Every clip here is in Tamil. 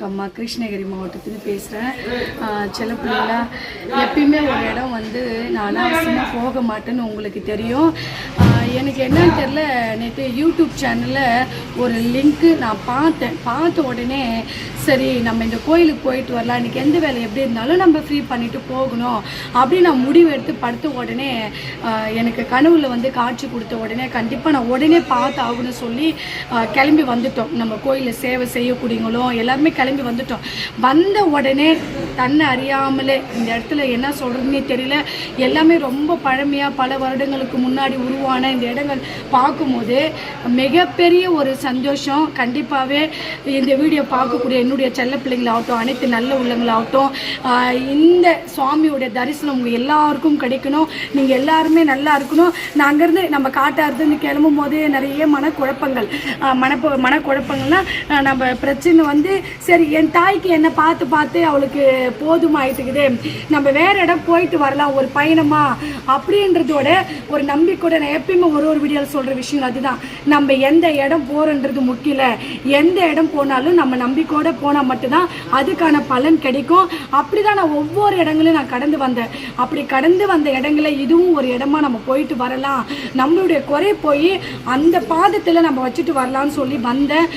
உங்கள் அம்மா கிருஷ்ணகிரி மாவட்டத்துலேருந்து பேசுகிறேன் சில பிள்ளைங்களா எப்பயுமே ஒரு இடம் வந்து நான் அனாவசியமாக போக மாட்டேன்னு உங்களுக்கு தெரியும். எனக்கு என்னன்னு தெரில நேற்று யூடியூப் சேனலில் ஒரு லிங்க்கு நான் பார்த்தேன். பார்த்த உடனே சரி நம்ம இந்த கோயிலுக்கு போயிட்டு வரலாம். இன்றைக்கி எந்த வேலை எப்படி இருந்தாலும் நம்ம ஃப்ரீ பண்ணிவிட்டு போகணும். அப்படின்னு நான் முடிவு எடுத்து படுத்த உடனே எனக்கு கனவுல வந்து காட்சி கொடுத்த உடனே கண்டிப்பாக நான் உடனே பார்த்து ஆகணும்னு சொல்லி கிளம்பி வந்துட்டோம். நம்ம கோயிலில் சேவை செய்யக்கூடியவங்களும் எல்லாருமே கிளம்பி வந்துட்டோம். வந்த உடனே தன்னை அறியாமலே இந்த இடத்துல என்ன சொல்கிறதுனே தெரியல. எல்லாமே ரொம்ப பழமையாக பல வருடங்களுக்கு முன்னாடி உருவான இந்த இடங்கள் பார்க்கும்போது மிகப்பெரிய ஒரு சந்தோஷம். கண்டிப்பாகவே இந்த வீடியோ பார்க்கக்கூடிய என்னுடைய செல்ல பிள்ளைங்களாகட்டும் அனைத்து நல்ல உள்ளங்களாகட்டும் இந்த சுவாமியோட தரிசனம் உங்கள் எல்லாருக்கும் கிடைக்கணும். நீங்கள் எல்லாருமே நல்லா இருக்கணும். நான் அங்கேருந்து நம்ம காட்டாருந்து கிளம்பும் போது நிறைய மனக்குழப்பங்கள். ஆஹ் மனப்ப மனக்குழப்பங்கள்லாம் நம்ம பிரச்சனை வந்து சரி என் தாய்க்கு என்னை பார்த்து பார்த்து அவளுக்கு போதுமாயிட்டுக்குது. நம்ம வேற இடம் போயிட்டு வரலாம் ஒரு பயணமா? அப்படின்றதோட ஒரு நம்பிக்கையோட நான் எப்பயும் ஒரு ஒரு வீடியோவில் சொல்கிற விஷயம் அதுதான். நம்ம எந்த இடம் போகிறன்றது முக்கியம் எந்த இடம் போனாலும் நம்ம நம்பிக்கையோடு போனால் மட்டும்தான் அதுக்கான பலன் கிடைக்கும். அப்படி தான் நான் ஒவ்வொரு இடங்களையும் நான் கடந்து வந்தேன். அப்படி கடந்து வந்த இடங்கள இதுவும் ஒரு இடமா நம்ம போயிட்டு வரலாம். நம்மளுடைய குறை போய் அந்த பாதத்தில் நம்ம வச்சுட்டு வரலாம்னு சொல்லி வந்தேன்.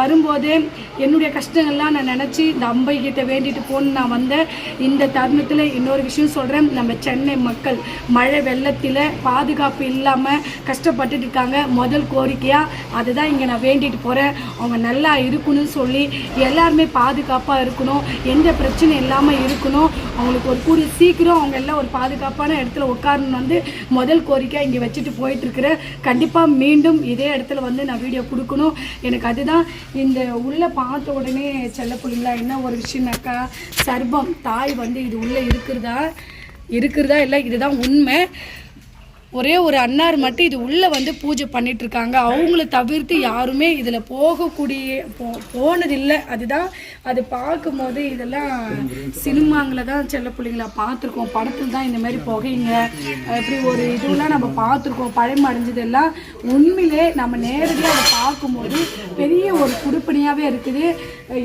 வரும்போதே வரும்போது என்னுடைய கஷ்டங்கள்லாம் நான் நினச்சி இந்த அம்பை கிட்ட வேண்டிட்டு போன்னு நான் வந்தேன். இந்த தருணத்தில் இன்னொரு விஷயம் சொல்கிறேன் நம்ம சென்னை மக்கள் மழை வெள்ளத்தில் பாதுகாப்பு இல்லாமல் கஷ்டப்பட்டுட்டு இருக்காங்க. முதல் கோரிக்கையாக அதுதான் இங்கே நான் வேண்டிட்டு போகிறேன் அவங்க நல்லா இருக்கணும்னு சொல்லி எல்லாருமே பாதுகாப்பாக இருக்கணும். எந்த பிரச்சனையும் இல்லாமல் இருக்கணும். அவங்களுக்கு ஒரு கூடிய சீக்கிரம் அவங்க எல்லாம் ஒரு பாதுகாப்பான இடத்துல உட்காரணும் வந்து முதல் கோரிக்கை இங்கே வச்சுட்டு போயிட்டுருக்குறேன் கண்டிப்பாக மீண்டும் இதே இடத்துல வந்து நான் வீடியோ கொடுக்கணும். எனக்கு அதுதான் இந்த உள்ளே பார்த்த உடனே செல்ல பிள்ளைங்களா என்ன ஒரு விஷயம்னாக்கா சர்பம் தாய் வந்து இது உள்ளே இருக்கிறதா? இருக்கிறதா இல்லை இதுதான் உண்மை. ஒரே ஒரு அன்னார் மட்டும் இது உள்ளே வந்து பூஜை பண்ணிட்டு இருக்காங்க அவங்கள தவிர்த்து யாருமே இதில் போகக்கூடிய போ போனதில்லை. அதுதான் அது பார்க்கும்போது இதெல்லாம் சினிமாங்களை தான் செல்ல பிள்ளைங்கள பார்த்துருக்கோம். படத்தில் தான் இந்த மாதிரி புகைங்க. இப்படி ஒரு இதுவெல்லாம் நம்ம பார்த்துருக்கோம். பழமடைஞ்சது எல்லாம் உண்மையிலே நம்ம நேரடியாக அதை பார்க்கும்போது பெரிய ஒரு குடுப்பணியாகவே இருக்குது.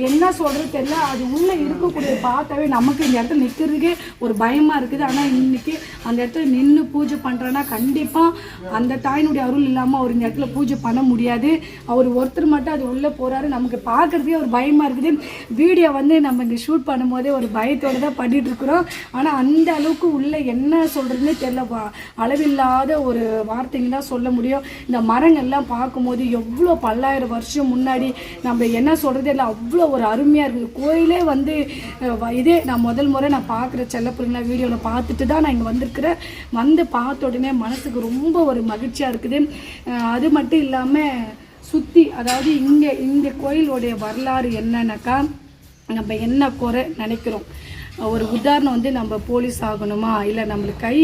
என்ன சொல்கிறது தெரியல. அது உள்ளே இருக்கக்கூடிய பார்த்தாவே நமக்கு இந்த இடத்துல நிற்கிறதுக்கே ஒரு பயமாக இருக்குது. ஆனால் இன்றைக்கி அந்த இடத்துல நின்று பூஜை பண்ணுறேன்னா கண்டிப்பாக அந்த தாயினுடைய அருள் இல்லாமல் அவர் இந்த இடத்துல பூஜை பண்ண முடியாது. அவர் ஒருத்தர் மட்டும் அது உள்ளே போகிறாரு நமக்கு பார்க்குறதுக்கே ஒரு பயமாக இருக்குது. வீடியோ வந்து நம்ம இங்கே ஷூட் பண்ணும்போதே ஒரு பயத்தோடு தான் பண்ணிகிட்ருக்குறோம் ஆனால் அந்த அளவுக்கு உள்ளே என்ன சொல்கிறதுனே தெரியல. அளவில்லாத ஒரு வார்த்தைங்க தான் சொல்ல முடியும். இந்த மரங்கள்லாம் பார்க்கும்போது எவ்வளோ பல்லாயிரம் வருஷம் முன்னாடி நம்ம என்ன சொல்கிறது இல்லை அவ்வளோ ஒரு அருமையாக இருக்குது. கோயிலே வந்து இதே நான் முதல் முறை நான் பார்க்குற செல்லப்பிள்ளைங்களா வீடியோவில் பார்த்துட்டு தான் நான் இங்கே வந்திருக்கிறேன். வந்து பார்த்த உடனே மனசுக்கு ரொம்ப ஒரு மகிழ்ச்சியாக இருக்குது. அது மட்டும் இல்லாமல் சுற்றி அதாவது இங்கே இந்த கோயிலுடைய வரலாறு என்னன்னாக்கா நம்ம என்ன குறை நினைக்கிறோம்? ஒரு உதாரணம் வந்து நம்ம போலீஸ் ஆகணுமா? இல்லை நம்மளுக்கு கை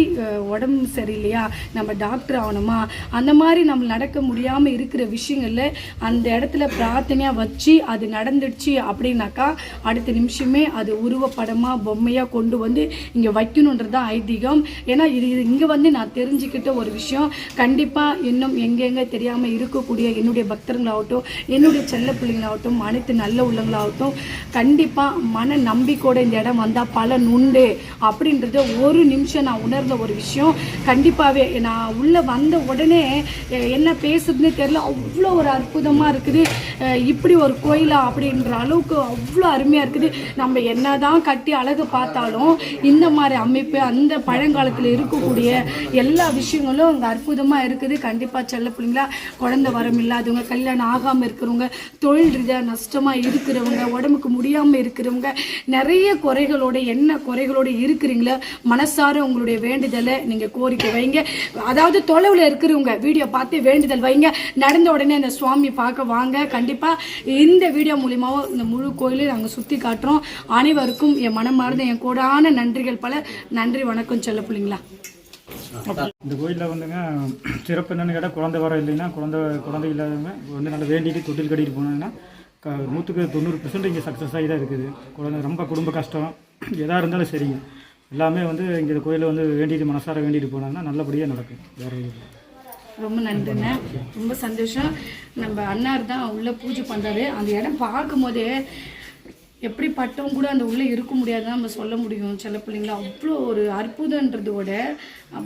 உடம்பு சரியில்லையா? நம்ம டாக்டர் ஆகணுமா? அந்த மாதிரி நம்ம நடக்க முடியாமல் இருக்கிற விஷயங்களில் அந்த இடத்துல பிரார்த்தனையாக வச்சு அது நடந்துடுச்சு அப்படின்னாக்கா அடுத்த நிமிஷமே அது உருவப்படமாக பொம்மையாக கொண்டு வந்து இங்கே வைக்கணுன்றது தான் ஐதீகம். ஏன்னா இது இது இங்கே வந்து நான் தெரிஞ்சுக்கிட்ட ஒரு விஷயம். கண்டிப்பாக இன்னும் எங்கெங்கே தெரியாமல் இருக்கக்கூடிய என்னுடைய பக்தர்களாகட்டும் என்னுடைய செல்ல பிள்ளைங்களாகட்டும் அனைத்து நல்ல உள்ளங்களாகட்டும் கண்டிப்பாக மன நம்பிக்கையோட இந்த இடம் வந்தால் வந்தால் பலன் உண்டு அப்படின்றத ஒரு நிமிஷம் நான் உணர்ந்த ஒரு விஷயம். கண்டிப்பாகவே நான் உள்ளே வந்த உடனே என்ன பேசுதுன்னு தெரியல. அவ்வளோ ஒரு அற்புதமாக இருக்குது. இப்படி ஒரு கோயிலா அப்படின்ற அளவுக்கு அவ்வளோ அருமையாக இருக்குது. நம்ம என்ன தான் கட்டி அழகு பார்த்தாலும் இந்த மாதிரி அமைப்பு அந்த பழங்காலத்தில் இருக்கக்கூடிய எல்லா விஷயங்களும் அங்கே அற்புதமாக இருக்குது. கண்டிப்பாக செல்ல பிள்ளைங்களா குழந்தை வரம் இல்லாதவங்க கல்யாணம் ஆகாமல் இருக்கிறவங்க தொழில் ரீதியாக நஷ்டமாக இருக்கிறவங்க உடம்புக்கு முடியாமல் இருக்கிறவங்க நிறைய குறைகளோட என்ன குறைகளோடு இருக்கிறீங்களோ மனசார உங்களுடைய வேண்டுதலை நீங்கள் கோரிக்கை வைங்க. அதாவது தொலைவில் இருக்கிறவங்க வீடியோ பார்த்து வேண்டுதல் வைங்க. நடந்த உடனே அந்த சுவாமி பார்க்க வாங்க. கண்டிப்பாக இந்த வீடியோ மூலியமாகவும் இந்த முழு கோயிலையும் நாங்கள் சுற்றி காட்டுறோம். அனைவருக்கும் என் மனமார்ந்த என் கூடான நன்றிகள் பல. நன்றி வணக்கம் சொல்ல பிள்ளைங்களா? இந்த கோயிலில் வந்துங்க சிறப்பு என்னென்னு கேட்டால் குழந்தை வர இல்லைன்னா குழந்தை குழந்தை இல்லாதவங்க வந்து நல்லா வேண்டிட்டு தொட்டில் கட்டிட்டு போனாங்கன்னா க நூற்றுக்கு தொண்ணூறு பெர்சன்ட் இங்கே சக்ஸஸ் ஆகி தான் இருக்குது. குழந்தை ரொம்ப குடும்ப கஷ்டம். எதாக இருந்தாலும் சரிங்க. எல்லாமே வந்து இங்கே இந்த கோயிலில் வந்து வேண்டிட்டு மனசார வேண்டிட்டு போனாங்கன்னா நல்லபடியாக நடக்கும். வேறு எதுவும் இல்லை. ரொம்ப நன்றிண்ணே. ரொம்ப சந்தோஷம். நம்ம அண்ணார் தான் உள்ளே பூஜை பண்ணுறாரு அந்த இடம் பார்க்கும்போதே எப்படி பட்டவங்க கூட அந்த உள்ளே இருக்க முடியாதுன்னு நம்ம சொல்ல முடியும் சில பிள்ளைங்களா? அவ்வளோ ஒரு அற்புதன்றதோட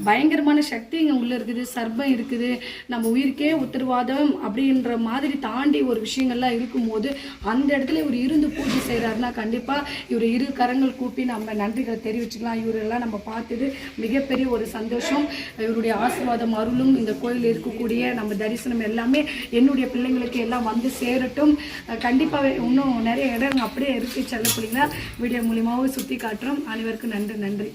பயங்கரமான சக்தி இங்கே உள்ளே இருக்குது சர்ப்பம் இருக்குது. நம்ம உயிருக்கே உத்தரவாதம் அப்படின்ற மாதிரி தாண்டி ஒரு விஷயங்கள்லாம் இருக்கும்போது அந்த இடத்துல இவர் இருந்து பூஜை செய்கிறாருன்னா கண்டிப்பாக இவர் இரு கரங்கள் கூப்பி நம்ம நன்றிகளை தெரிவிச்சுக்கலாம். இவரெல்லாம் நம்ம பார்த்துட்டு மிகப்பெரிய ஒரு சந்தோஷம். இவருடைய ஆசீர்வாதம் அருளும் இந்த கோயில் இருக்கக்கூடிய நம்ம தரிசனம் எல்லாமே என்னுடைய பிள்ளைங்களுக்கு எல்லாம் வந்து சேரட்டும். கண்டிப்பாகவே கண்டிப்பாக இன்னும் நிறைய இடம் அப்படியே இருக்கு. செல்ல பிள்ளைங்களா வீடியோ மூலியமாகவும் சுற்றி காட்டுறோம். அனைவருக்கும் நன்றி நன்றி.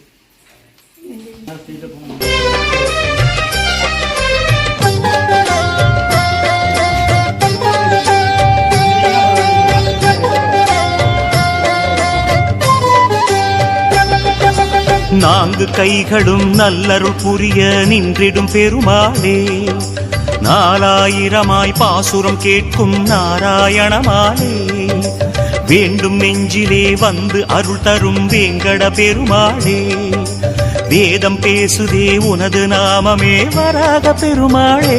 நான்கு கைகளும் நல்லருள் புரிய நின்றிடும் பெருமாளே. நாலாயிரமாய் பாசுரம் கேட்கும் நாராயணமாலே வேண்டும் நெஞ்சிலே வந்து அருள் தரும் வேங்கட பெருமாளே வேதம் பேசுதே உனது நாமமே வராக பெருமாளே.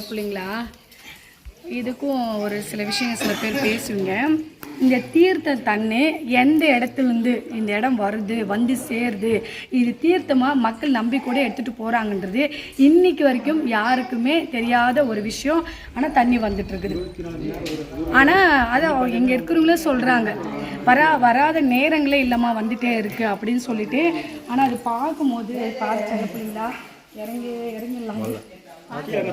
என்னன்னா பிள்ளைங்களா? இதுக்கும் ஒரு சில விஷயங்கள் சில பேர் பேசுவீங்க. இந்த தீர்த்த தண்ணி எந்த இடத்துலேருந்து இந்த இடம் வருது வந்து சேருது இது தீர்த்தமாக மக்கள் நம்பி கூட எடுத்துகிட்டு போகிறாங்கன்றது இன்னைக்கு வரைக்கும் யாருக்குமே தெரியாத ஒரு விஷயம். ஆனால் தண்ணி வந்துட்டு இருக்குது ஆனால் அதை இங்கே இருக்கிறவங்களே சொல்கிறாங்க வரா வராத நேரங்களே இல்லைம்மா வந்துட்டே இருக்குது அப்படின்னு சொல்லிட்டு. ஆனால் அது பார்க்கும்போது பார்த்து அப்படிங்களா பிள்ளைங்களா? இறங்கி இறங்கிடலாம்.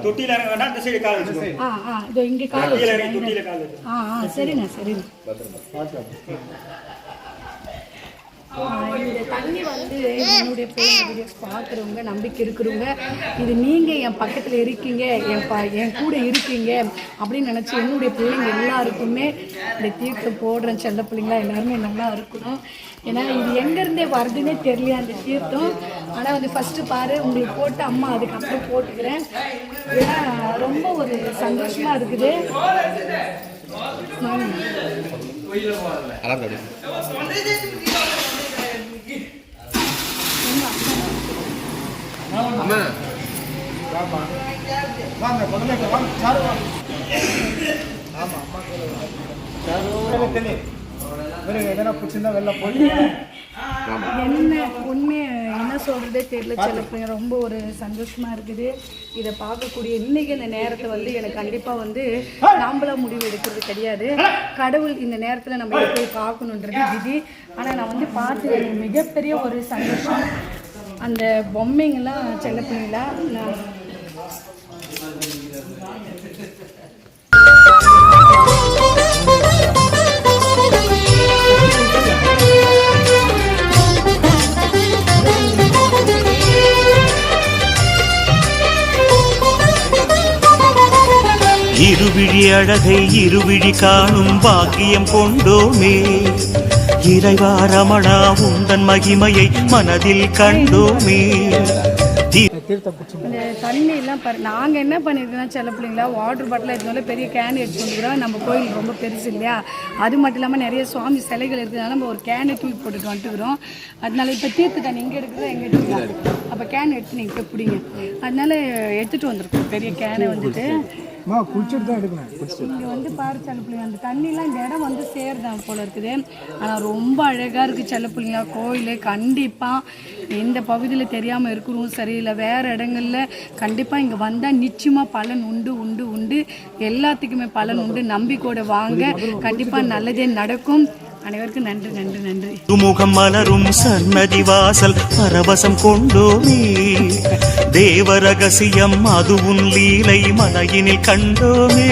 தொட்டியில் இறங்க வேண்டாம் இந்த சைடு கால் வச்சுக்கோங்க ஆ ஆ இதோ இங்கே கால் இறங்கி வச்சு ஆ ஆ சரிண்ணா சரிண்ணா. இந்த தண்ணி வந்து என்னுடைய வீடியோஸ் பார்க்குறவங்க நம்பிக்கை இருக்கிறவங்க இது நீங்கள் என் பக்கத்தில் இருக்கீங்க என் ப என் கூட இருக்கீங்க அப்படின்னு நினச்சி என்னுடைய பிள்ளைங்க எல்லாருக்குமே இந்த தீர்த்தம் போடுற செல்ல பிள்ளைங்களா எல்லாருமே நல்லா இருக்கணும். ஏன்னா இது எங்கேருந்தே வருதுன்னே தெரியல அந்த தீர்த்தம்? ஆனால் வந்து ஃபஸ்ட்டு பாரு உங்களுக்கு போட்டு அம்மா அதுக்கப்புறம் போட்டுக்கிறேன். ஏன்னா ரொம்ப ஒரு சந்தோஷமாக இருக்குது. வாங்க. என்ன உண்மை என்ன சொல்கிறதே தெரியல சில ரொம்ப ஒரு சந்தோஷமாக இருக்குது. இதை பார்க்கக்கூடிய இன்னைக்கு இந்த நேரத்தை வந்து எனக்கு கண்டிப்பாக வந்து நாம்பளா முடிவு எடுக்கிறது கிடையாது. கடவுள் இந்த நேரத்தில் நம்ம போய் பார்க்கணுன்றது விதி. ஆனால் நான் வந்து பார்த்து எனக்கு மிகப்பெரிய ஒரு சந்தோஷம். அந்த பொம்மைங்கெல்லாம் செல்ல பிள்ளைங்களா நான் இருவிழி அழகை இருவிழி காணும் பாக்கியம் கொண்டோமே. இறைவா ரமணா உந்தன் மகிமையை மனதில் கண்டோமே. இந்த தண்ணி எல்லாம் பாரு நாங்கள் என்ன பண்ணியிருக்கோம்னா சில பிள்ளைங்களா வாட்டர் பாட்டில் எடுத்தனால பெரிய கேன் எடுத்து வந்துக்கிறோம் நம்ம கோயில் ரொம்ப பெருசு இல்லையா? அது மட்டும் இல்லாமல் நிறைய சுவாமி சிலைகள் இருக்கிறதுனால நம்ம ஒரு கேனை தூக்கி போட்டுட்டு வந்துட்டுக்கிறோம் அதனால இப்போ தீர்த்து தண்ணி இங்கே எடுக்கிறதா எங்கே எடுக்கலாம் அப்போ கேன் எடுத்து நீங்கள் போய் பிடிங்க அதனால எடுத்துகிட்டு வந்திருக்கோம். பெரிய கேனை வந்துட்டு. இங்கே வந்து பாரு செல்ல பிள்ளைங்க அந்த தண்ணிலாம் இந்த இடம் வந்து சேருதான் போல இருக்குது. ஆனால் ரொம்ப அழகாக இருக்குது செல்ல பிள்ளைங்களா கோயில். கண்டிப்பாக இந்த பகுதியில் தெரியாமல் இருக்கிறோம் சரியில்லை வேறு இடங்கள்ல கண்டிப்பாக இங்கே வந்தால் நிச்சயமாக பலன் உண்டு உண்டு உண்டு. எல்லாத்துக்குமே பலன் உண்டு. நம்பிக்கையோட வாங்க. கண்டிப்பாக நல்லதே நடக்கும். அனைவருக்கும் நன்றி நன்றி நன்றி. முகம் மலரும் சன்னதி வாசல் பரவசம் கொண்டோமே தேவ ரகசியம் அதுவும் லீலை மலையினில் கண்டோமே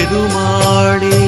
பெருமாளே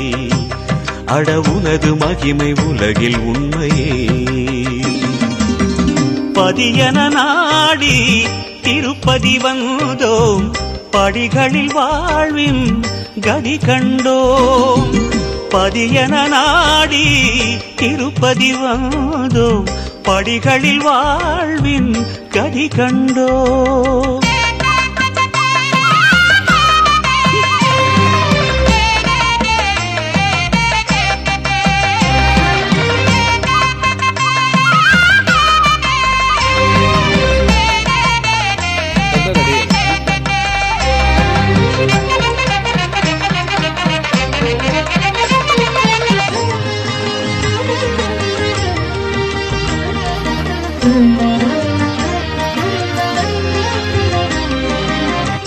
அட உனது மகிமை உலகில் உண்மையே. பதியன நாடி திருப்பதி வந்தோம் படிகளில் வாழ்வின் கதி கண்டோம். பதியன நாடி திருப்பதி வந்தோம் படிகளில் வாழ்வின் கதி கண்டோம்.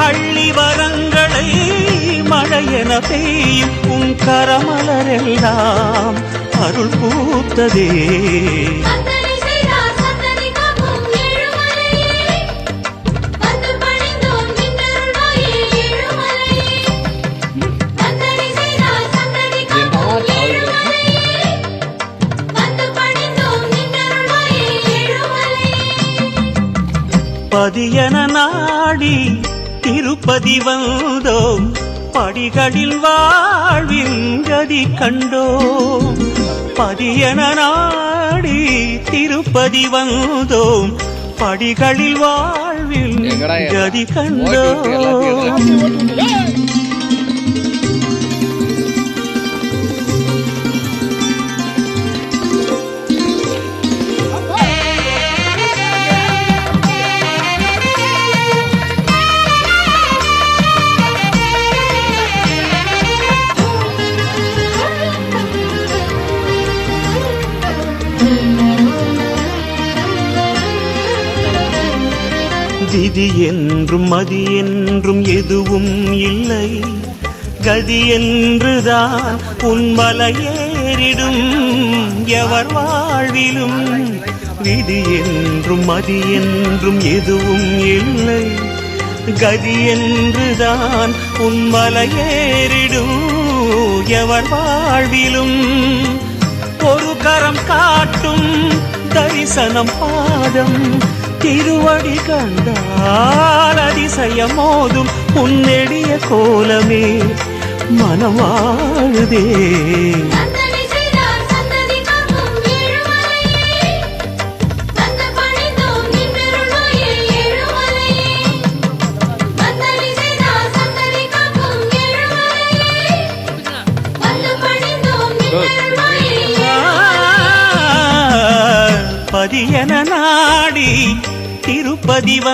அள்ளி வரங்களை மழையென பெய்யும் உன் கரமலரெல்லாம் அருள் பூத்ததே. பதியன நாடி திருப்பதி வந்தோம். படிகளில் வாழ்வின் கதி கண்டோம். பதியன நாடி திருப்பதி வந்தோம். படிகளில் வாழ்வில்? கதி கண்டோம். விதி என்றும் மதி என்றும் எதுவும் இல்லை. கதி என்றுதான் உன்மலையேறிடும் எவர் வாழ்விலும் விதி என்றும் மதி என்றும் எதுவும் இல்லை. கதி என்றுதான் உன்மலையேறிடும் எவர் வாழ்விலும் ஒரு கரம் காட்டும் தரிசனம் பாதம். திருவடி கண்டால் அதிசயமோதும் உன்னெடிய கோலமே. மனவாழுதே சந்தனை பதியன நாடி திருப்பதி